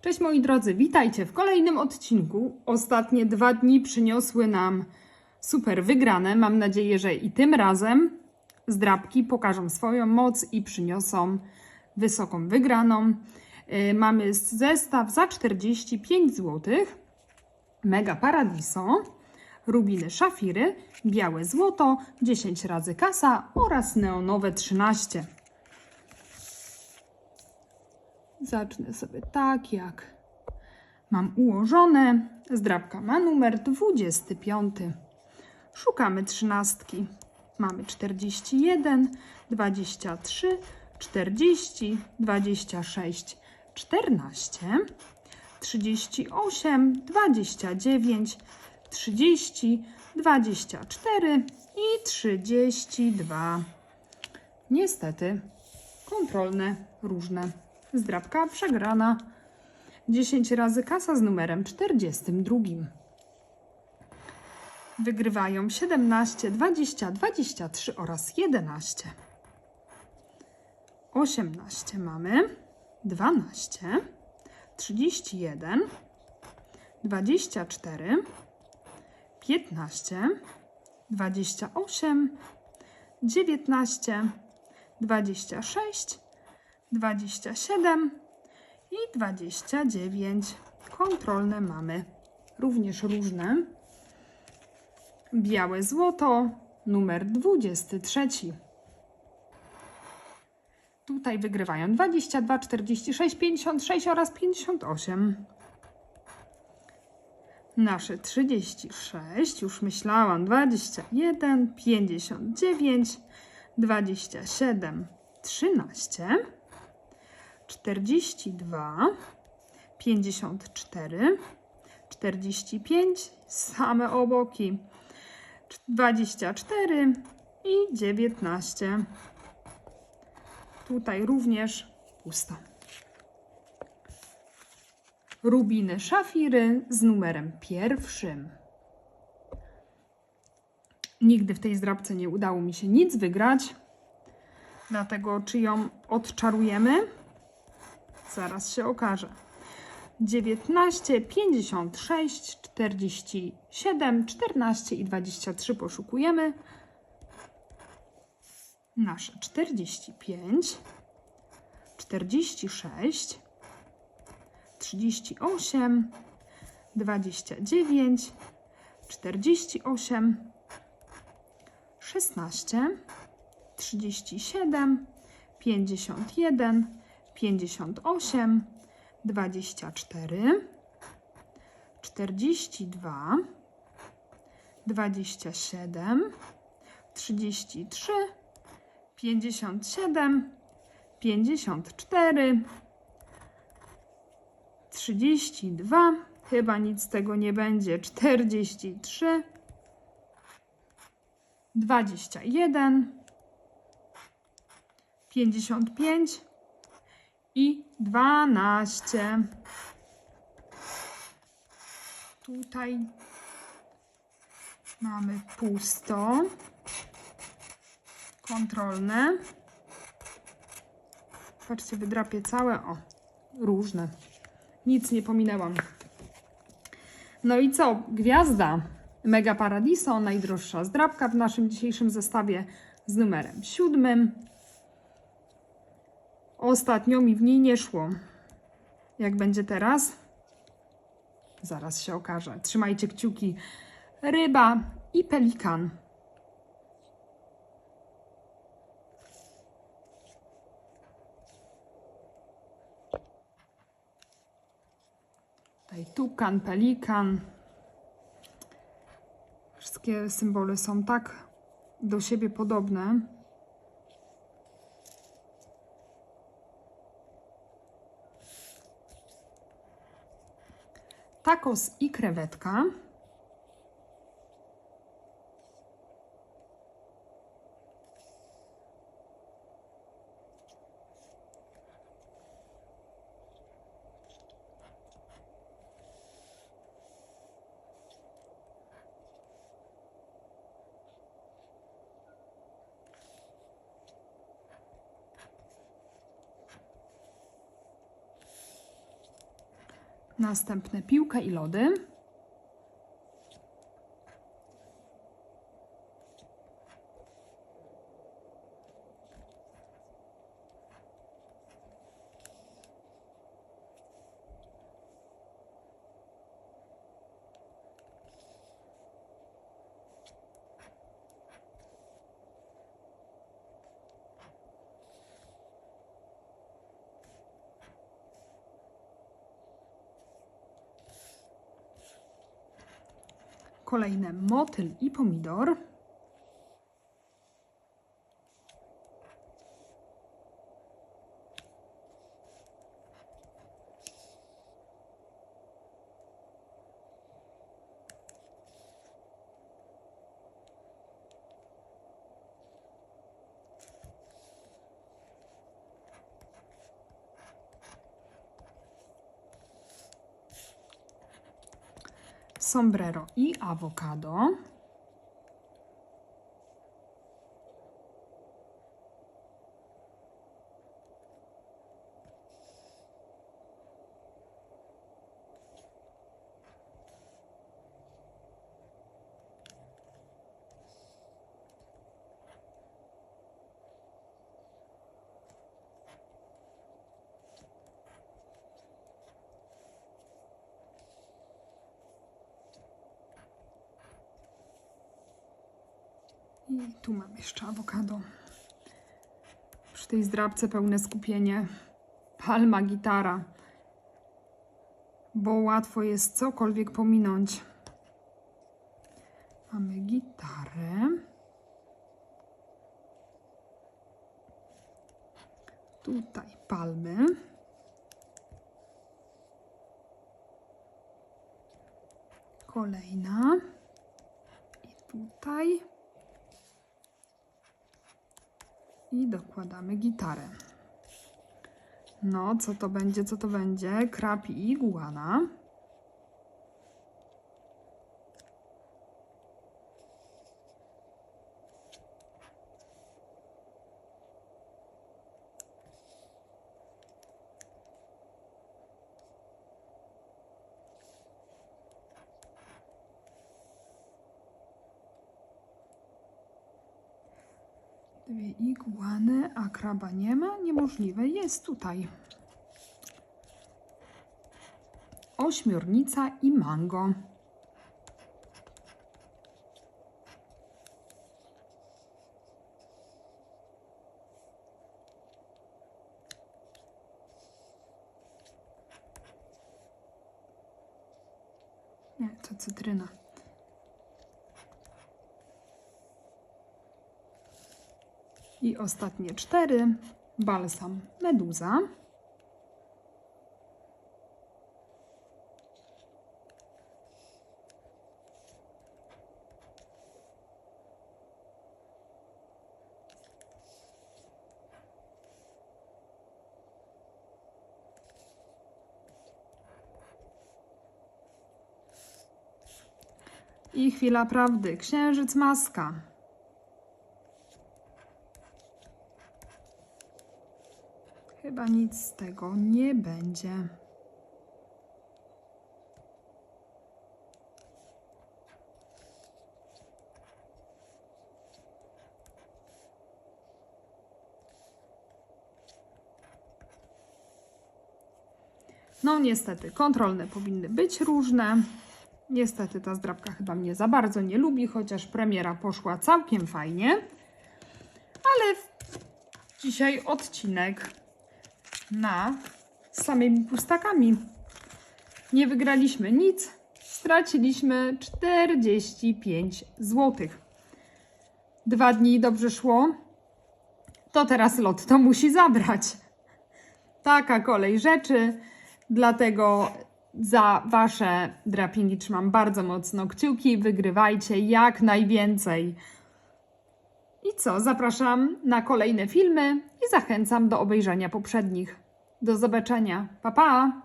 Cześć moi drodzy, witajcie w kolejnym odcinku. Ostatnie dwa dni przyniosły nam super wygrane. Mam nadzieję, że i tym razem zdrabki pokażą swoją moc i przyniosą wysoką wygraną. Yy, Mamy zestaw za 45 zł. Mega Paradiso, rubiny szafiry, białe złoto, 10 razy kasa oraz neonowe 13. Zacznę sobie tak, jak mam ułożone. Zdrabka ma numer 25. Szukamy trzynastki. Mamy 41, 23, 40, 26, 14, 38, 29, 30, 24 i 32. Niestety, kontrolne, różne. Zdrabka przegrana. 10 razy kasa z numerem 42. Wygrywają 17, 20, 23 oraz 11. 18 mamy, 12, 31, 24, 15, 28, 19, 26, 27 i 29. Kontrolne mamy również różne. Białe złoto, numer 23. Tutaj wygrywają 22, 46, 56 oraz 58. Nasze 36, już myślałam, 21, 59, 27, 13, 42, 54, 45, same oboki, 24 i 19. Tutaj również pusto. Rubiny szafiry z numerem pierwszym. Nigdy w tej zdrabce nie udało mi się nic wygrać. Dlatego czy ją odczarujemy? Zaraz się okaże. 19, 56, 47, 14 i 23 poszukujemy. Nasze 45, 46, 38, 29, 48, 16, 37, 51, 58, 24, 42, 27, 33, 57, 54, 32, chyba nic z tego nie będzie, 43, 21, 55 i 12. Tutaj mamy pusto. Kontrolne. Patrzcie, wydrapię całe. O, różne. Nic nie pominęłam. No i co? Gwiazda Mega Paradiso, najdroższa zdrabka w naszym dzisiejszym zestawie z numerem siódmym. Ostatnio mi w niej nie szło. Jak będzie teraz? Zaraz się okaże. Trzymajcie kciuki. Ryba i pelikan. Tutaj tukan, pelikan. Wszystkie symbole są tak do siebie podobne. Tacos i krewetka. Następne piłka i lody. Kolejne motyl i pomidor. Sombrero i awokado. I tu mam jeszcze awokado. Przy tej zdrabce pełne skupienie. Palma, gitara. Bo łatwo jest cokolwiek pominąć. Mamy gitarę. Tutaj palmy. Kolejna. I tutaj. I dokładamy gitarę. No, co to będzie, co to będzie? Krab i iguana. Dwie iguany, a kraba nie ma? Niemożliwe, jest tutaj. Ośmiornica i mango. Nie, to cytryna. I ostatnie cztery. Balsam Meduza. I chwila prawdy. Księżyc maska. Chyba nic z tego nie będzie. No niestety, kontrolne powinny być różne. Niestety ta zdrabka chyba mnie za bardzo nie lubi, chociaż premiera poszła całkiem fajnie. Ale dzisiaj odcinek na samymi pustakami. Nie wygraliśmy nic, straciliśmy 45 zł. Dwa dni dobrze szło, to teraz Lotto musi zabrać. Taka kolej rzeczy, dlatego za Wasze drapingi trzymam bardzo mocno kciuki, wygrywajcie jak najwięcej. I co, zapraszam na kolejne filmy i zachęcam do obejrzenia poprzednich. Do zobaczenia. Pa pa!